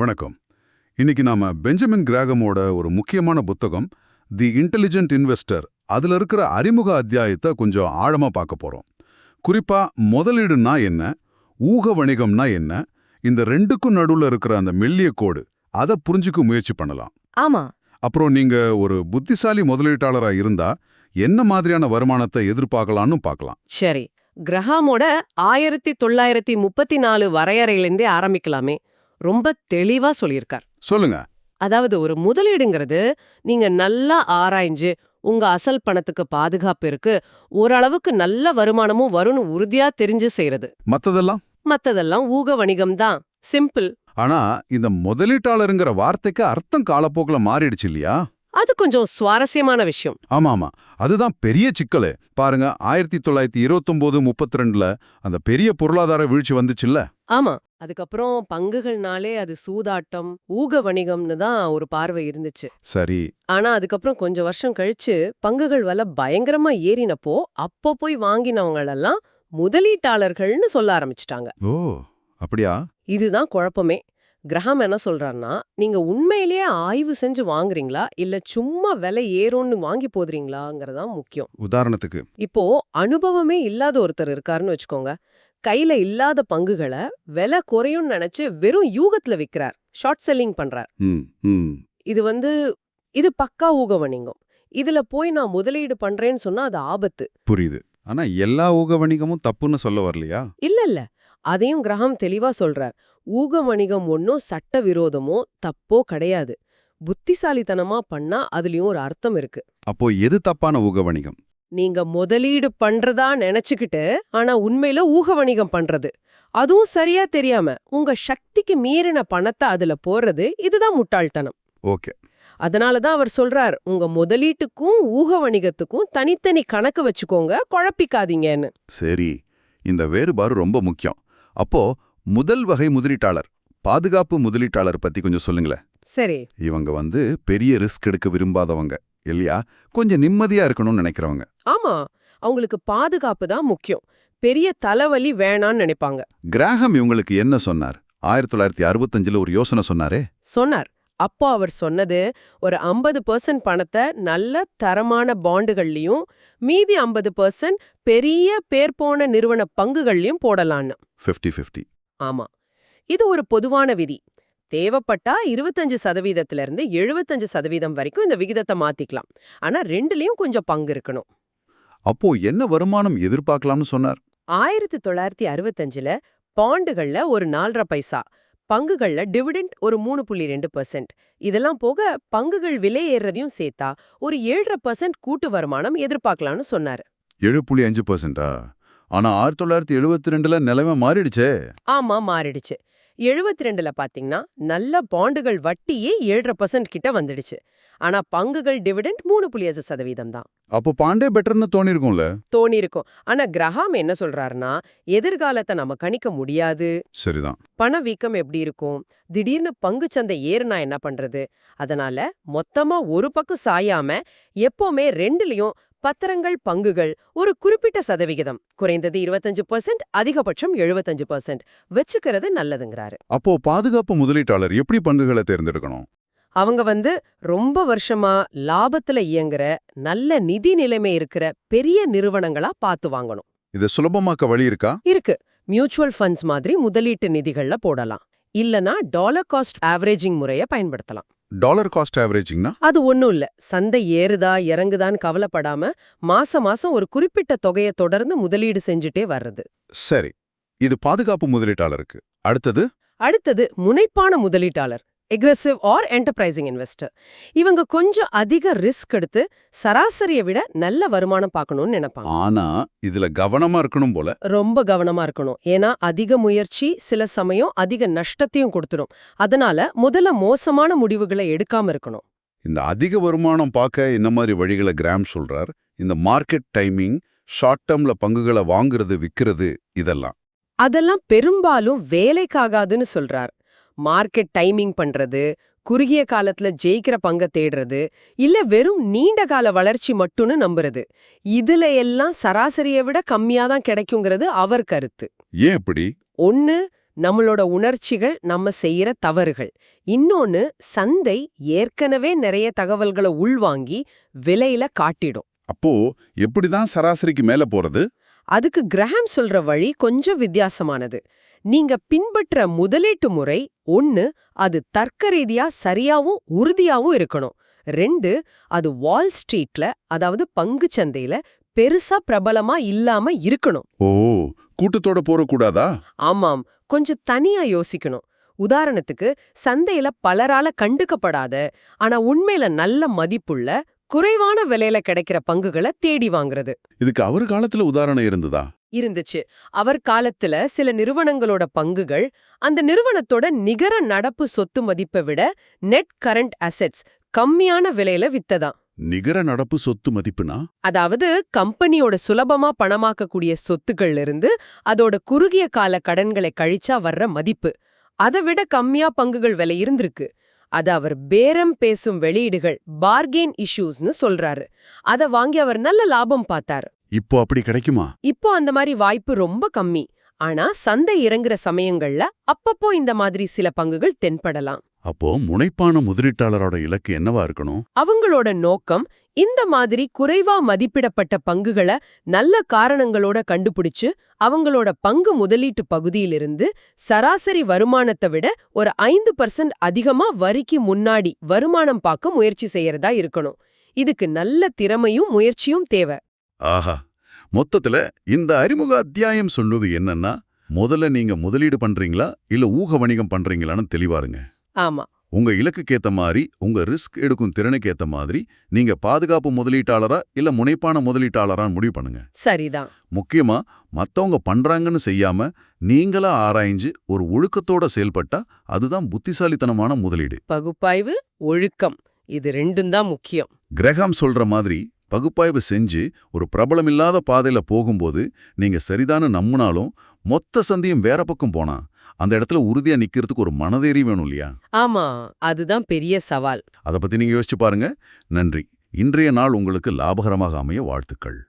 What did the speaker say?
வணக்கம். இன்னைக்கு நாம பெஞ்சமின் கிராகமோட ஒரு முக்கியமான புத்தகம் தி இன்டெலிஜென்ட் இன்வெஸ்டர். அதுல இருக்கிற அறிமுக அத்தியாயத்தை கொஞ்சம் ஆழமா பார்க்க போறோம். குறிப்பா முதலீடுனா என்ன ஊக வணிகம்னா என்ன இந்த ரெண்டுக்கும் நடுவுல இருக்கிற அந்த மெல்லிய கோடு அதை புரிஞ்சுக்க முயற்சி பண்ணலாம். ஆமா. அப்புறம் நீங்க ஒரு புத்திசாலி முதலீட்டாளரா இருந்தா என்ன மாதிரியான வருமானத்தை எதிர்பார்க்கலாம்னு பார்க்கலாம். சரி. கிரஹாமோட ஆயிரத்தி தொள்ளாயிரத்தி முப்பத்தி நாலு வரையறையிலேருந்தே ஆரம்பிக்கலாமே. ரொம்ப தெளிவா சொல்லியிருக்கார். சொல்லுங்க. அதாவது ஒரு முதலீடுங்கிறது நீங்க நல்லா ஆராய்ஞ்சு உங்க அசல் பணத்துக்கு பாதுகாப்பு இருக்கு ஓரளவுக்கு நல்ல வருமானமும் வரும்னு உறுதியா தெரிஞ்சு செய்யறது மத்ததெல்லாம்? மத்ததெல்லாம் ஊக வணிகம் தான். சிம்பிள் ஆனா இந்த முதலீட்டாளருங்கிற வார்த்தைக்கு அர்த்தம் காலப்போக்குல மாறிடுச்சு இல்லையா? அது கொஞ்சம் சுவாரஸ்யமான விஷயம். ஆமா ஆமா அதுதான் பெரிய சிக்கலு. பாருங்க ஆயிரத்தி தொள்ளாயிரத்தி இருபத்தொன்பது முப்பத்தி ரெண்டுல அந்த பெரிய பொருளாதார வீழ்ச்சி வந்துச்சுல்ல? ஆமா. அதுக்கப்புறம் பங்குகள்னாலே அது சூதாட்டம் ஊக வணிகம்னு தான் ஒரு பார்வை இருந்துச்சு. சரி. ஆனா அதுக்கப்புறம் கொஞ்சம் வருஷம் கழிச்சு பங்குகள் விலை பயங்கரமா ஏறினப்போ அப்போ போய் வாங்கினவங்களெல்லாம் முதலீட்டாளர்கள்னு சொல்ல ஆரம்பிச்சிட்டாங்க. ஓ அப்படியா? இதுதான் குழப்பமே. கிரஹாம் என்ன சொல்றாருன்னா நீங்க உண்மையிலேயே ஆய்வு செஞ்சு வாங்குறீங்களா? இல்ல சும்மா விலை ஏறும்னு வாங்கி போதுறீங்களாங்கிறதான் முக்கியம். உதாரணத்துக்கு. இப்போ அனுபவமே இல்லாத ஒருத்தர் இருக்காருன்னு வச்சுக்கோங்க. கையில இல்லாத பங்குகளை விலை குறையும்னு நினைச்சு வெறும் யூகத்துல விக்கிறார். ஷார்ட் செல்லிங் பண்றார். இது வந்து இது பக்கா ஊக வணிகம் இதுல போய் நான் முதலீடு பண்றேன்னு சொன்னா அது ஆபத்து. புரியுது. ஆனா எல்லா ஊக வணிகமும் தப்புன்னு சொல்ல வரலையா? இல்ல இல்ல. அதையும் கிரஹாம் தெளிவா சொல்றார். ஊக வணிகம் ஒன்னும் சட்ட விரோதமோ தப்போ கிடையாது. புத்திசாலித்தனமா பண்ணா அதுலயும் ஒரு அர்த்தம் இருக்கு. அப்போ எது தப்பான ஊக வணிகம் நீங்க முதலீடு பண்றதா நினைச்சுக்கிட்டு ஆனா உண்மையில ஊக வணிகம் பண்றது. அதுவும் சரியா தெரியாம உங்க சக்திக்கு மீறின பணத்தை அதுல போடுறது இதுதான் முட்டாள்தனம். ஓகே. அதனாலதான் அவர் சொல்றார் உங்க முதலீட்டுக்கும் ஊக வணிகத்துக்கும் தனித்தனி கணக்கு வச்சுக்கோங்க குழப்பிக்காதீங்கன்னு. சரி. இந்த வேறுபாடு ரொம்ப முக்கியம். அப்போ முதல் வகை முதலீட்டாளர் பாதுகாப்பு முதலீட்டாளர் பத்தி கொஞ்சம் சொல்லுங்களேன். சரி. இவங்க வந்து பெரிய ரிஸ்க் எடுக்க விரும்பாதவங்க. இல்லையா? கொஞ்சம் நிம்மதியா இருக்கணும்னு நினைக்கிறவங்க. ஆமா. அவங்களுக்கு பாதுகாப்பு தான் முக்கியம். பெரிய தலைவலி வேணான்னு நினைப்பாங்க. கிராகம் இவங்களுக்கு என்ன சொன்னார்? ஆயிரத்தி தொள்ளாயிரத்தி அறுபத்தஞ்சுல ஒரு யோசனை சொன்னாரே? சொன்னார். அப்போ அவர் சொன்னது ஒரு ஐம்பது பர்சன்ட் பணத்தை நல்ல தரமான பாண்டுகள்லயும் மீதி ஐம்பது பர்சன்ட் பெரிய பேர் போன நிறுவன பங்குகள்லயும் போடலான்னு. ஃபிஃப்டி ஃபிஃப்டி ஆமா. இது ஒரு பொதுவான விதி. தேவைப்பட்டா இருபத்தஞ்சு சதவீதத்துல இருந்து எழுபத்தஞ்சு சதவீதம் வரைக்கும் இந்த விகிதத்தை மாத்திக்கலாம். ஆனா ரெண்டுலயும் கொஞ்சம் பங்கு இருக்கணும். அப்போ என்ன வருமானம் எதிர்பார்க்கலாம்னு சொன்னார்? ஆயிரத்தி தொள்ளாயிரத்தி அறுபத்தஞ்சுல பாண்டுகள்ல ஒரு நாலரை பைசா பங்குகள்ல டிவிடெண்ட் ஒரு மூணு புள்ளி ரெண்டு பர்சன்ட் இதெல்லாம் போக பங்குகள் விலை ஏறுறதையும் சேர்த்தா ஒரு ஏழரை பர்சன்ட் கூட்டு வருமானம் எதிர்பார்க்கலாம்னு சொன்னாரு. ஏழு புள்ளி அஞ்சு பர்சன்டா ஆனா ஆயிரத்தி தொள்ளாயிரத்தி எழுபத்தி ரெண்டுல நிலைமை மாறிடுச்சே. ஆமா மாறிடுச்சு. எழுபத்தி ரெண்டுல பாத்தீங்கன்னா நல்ல பாண்டுகள் வட்டியே ஏழரை பர்சன்ட் கிட்ட வந்துடுச்சு. ஆனா பங்குகள் டிவிடெண்ட் மூணு புள்ளி அஞ்சு சதவீதம் தான். அப்போ பாண்டே பெட்டர்னு தோணிருக்கும்ல? தோணி இருக்கும் ஆனா கிரஹாம் என்ன சொல்றாருன்னா எதிர்காலத்தை நம்ம கணிக்க முடியாது. சரிதான். பணவீக்கம் எப்படி இருக்கும்? திடீர்னு பங்குச்சந்தை ஏறுனா என்ன பண்றது? அதனால மொத்தமா ஒரு பக்கம் சாயாம எப்பவுமே ரெண்டுலயும் பத்திரங்கள் பங்குகள் ஒரு குறிப்பிட்ட சதவிகிதம். குறைந்தது இருபத்தஞ்சு பர்சன்ட் அதிகபட்சம் எழுபத்தஞ்சு பர்சன்ட் வச்சுக்கிறது நல்லதுங்கிறாரு. அப்போ பாதுகாப்பு முதலீட்டாளர் எப்படி பங்குகளை தேர்ந்தெடுக்கணும்? அவங்க வந்து ரொம்ப வருஷமா லாபத்துல இயங்குற நல்ல நிதி நிலைமை இருக்கிற பெரிய நிறுவனங்களா பார்த்து வாங்கணும். இதை சுலபமாக்க வழி இருக்கா? இருக்கு. மியூச்சுவல் ஃபண்ட்ஸ் மாதிரி முதலீட்டு நிதிகள்ல போடலாம். இல்லனா டாலர் காஸ்ட் ஆவரேஜிங் முறைய பயன்படுத்தலாம். டாலர் காஸ்ட் ஆவரேஜிங்னா? அது ஒண்ணும் இல்ல. சந்தை ஏறுதா இறங்குதான்னு கவலைப்படாம மாசம் மாசம் ஒரு குறிப்பிட்ட தொகையை தொடர்ந்து முதலீடு செஞ்சுட்டே வர்றது. சரி. இது பாதுகாப்பு முதலீட்டாளருக்கு. அடுத்தது? அடுத்தது முனைப்பான முதலீட்டாளர். எக்ரெசிவ் ஆர் என்டர்பிரைசிங் இன்வெஸ்டர் இவங்க கொஞ்சம் அதிக ரிஸ்க் எடுத்து சராசரியை விட நல்ல வருமானம் பார்க்கணும்னு நினைப்பாங்க. ஆனா இதுல கவனமா இருக்கணும் போல. ரொம்ப கவனமா இருக்கணும். ஏன்னா அதிக முயற்சி சில சமயம் அதிக நஷ்டத்தையும் கொடுத்துடும் அதனால முதல்ல மோசமான முடிவுகளை எடுக்காம இருக்கணும். இந்த அதிக வருமானம் பார்க்க என்ன மாதிரி வழிகளை கிராம் சொல்றார்? இந்த மார்க்கெட் டைமிங் ஷார்ட் டேர்ம்ல பங்குகளை வாங்குறது விக்கிறது இதெல்லாம். அதெல்லாம் பெரும்பாலும் வேலைக்காகாதுன்னு சொல்றார். மார்க்கெட் டைமிங் பண்றது குறுகிய காலத்துல ஜெயிக்கிற பங்க தேடுறது இல்ல வெறும் நீண்ட கால வளர்ச்சி மட்டும்னு நம்புறது. இதுல எல்லாம் சராசரியை விட கம்மியா தான் கிடைக்குங்கிறது அவர் கருத்து. ஏன் இப்படி? ஒன்னு நம்மளோட உணர்ச்சிகள் நம்ம செய்யற தவறுகள். இன்னொன்னு சந்தை ஏற்கனவே நிறைய தகவல்களை உள்வாங்கி விலையில காட்டிடும். அப்போ எப்படிதான் சராசரிக்கு மேல போறது? அதுக்கு கிரஹாம் சொல்ற வழி கொஞ்சம் வித்தியாசமானது. நீங்க பின்பற்ற முதலீட்டு முறை ஒன்னு அது தர்க்க ரீதியா சரியாவும் உறுதியாவும் இருக்கணும். ரெண்டு அது வால் ஸ்ட்ரீட்ல அதாவது பங்குச் சந்தையில பெருசா பிரபலமா இல்லாம இருக்கணும். ஓ கூட்டத்தோட போறக்கூடாதா? ஆமாம் கொஞ்சம் தனியா யோசிக்கணும். உதாரணத்துக்கு சந்தையில பலரால கண்டுக்கப்படாத ஆனா உண்மையில நல்ல மதிப்புள்ள குறைவான விலையில கிடைக்கிற பங்குகளை தேடி வாங்குறது. இதுக்கு அவர் காலத்துல உதாரணம் இருந்ததா? இருந்துச்சு. அவர் காலத்துல சில நிறுவனங்களோட பங்குகள் அந்த நிறுவனத்தோட நிகர நடப்பு சொத்து மதிப்பை விட நெட் கரண்ட் அசெட்ஸ் கம்மியான விலையில வித்ததாம். நிகர நடப்பு சொத்து மதிப்புனா? அதாவது கம்பெனியோட சுலபமா பணமாக்கக்கூடிய சொத்துக்கள்ல இருந்து அதோட குறுகிய கால கடன்களை கழிச்சா வர்ற மதிப்பு. அதை விட கம்மியா பங்குகள் விலை இருந்திருக்கு. அத அவர் பேரம் பேசும் வெளியீடுகள் பார்கெயின் இஷ்யூஸ்னு சொல்றாரு. அத வாங்கி அவர் நல்ல லாபம் பார்த்தார். இப்போ அப்படி கிடைக்குமா? இப்போ அந்த மாதிரி வாய்ப்பு ரொம்ப கம்மி. ஆனா சந்தை இறங்குற சமயங்கள்ல அப்பப்போ இந்த மாதிரி சில பங்குகள் தென்படலாம். அப்போ முனைப்பான முதலீட்டாளரோட இலக்கு என்னவா இருக்கணும்? அவங்களோட நோக்கம் இந்த மாதிரி குறைவா மதிப்பிடப்பட்ட பங்குகளை நல்ல காரணங்களோட கண்டுபிடிச்சு அவங்களோட பங்கு முதலீட்டு பகுதியிலிருந்து சராசரி வருமானத்தை விட ஒரு ஐந்து பர்சன்ட் அதிகமா வரிக்கு முன்னாடி வருமானம் பார்க்க முயற்சி செய்யறதா இருக்கணும். இதுக்கு நல்ல திறமையும் முயற்சியும் தேவை. ஆஹா மொத்தத்துல இந்த அறிமுக அத்தியாயம் சொல்லுது என்னன்னா முதல்ல நீங்க முதலீடு பண்றீங்களா இல்ல ஊக வணிகம் பண்றீங்களான்னு தெளிவாருங்க. ஆமா. உங்க இலக்குக்கேத்த மாதிரி உங்க ரிஸ்க் எடுக்கும் திறனுக்கேத்த மாதிரி நீங்க பாதுகாப்பு முதலீட்டாளரா இல்ல முனைப்பான முதலீட்டாளரா முடிவு பண்ணுங்க. சரிதான். முக்கியமா மத்தவங்க பண்றாங்கன்னு செய்யாம நீங்களா ஆராய்ஞ்சு ஒரு ஒழுக்கத்தோட செயல்பட்டா அதுதான் புத்திசாலித்தனமான முதலீடு. பகுப்பாய்வு ஒழுக்கம் இது ரெண்டும் தான் முக்கியம். கிரகாம் சொல்ற மாதிரி பகுப்பாய்வு செஞ்சு ஒரு பிரபலமில்லாத பாதையில போகும்போது நீங்க சரிதான்னு நம்பினாலும் மொத்த சந்தையும் வேற பக்கம் போனா அந்த இடத்துல உறுதியா நிக்கிறதுக்கு ஒரு மனதேறி வேணும் இல்லையா? ஆமா அதுதான் பெரிய சவால். அதை பத்தி நீங்க யோசிச்சு பாருங்க. நன்றி. இன்றைய நாள் உங்களுக்கு லாபகரமாக அமைய வாழ்த்துக்கள்.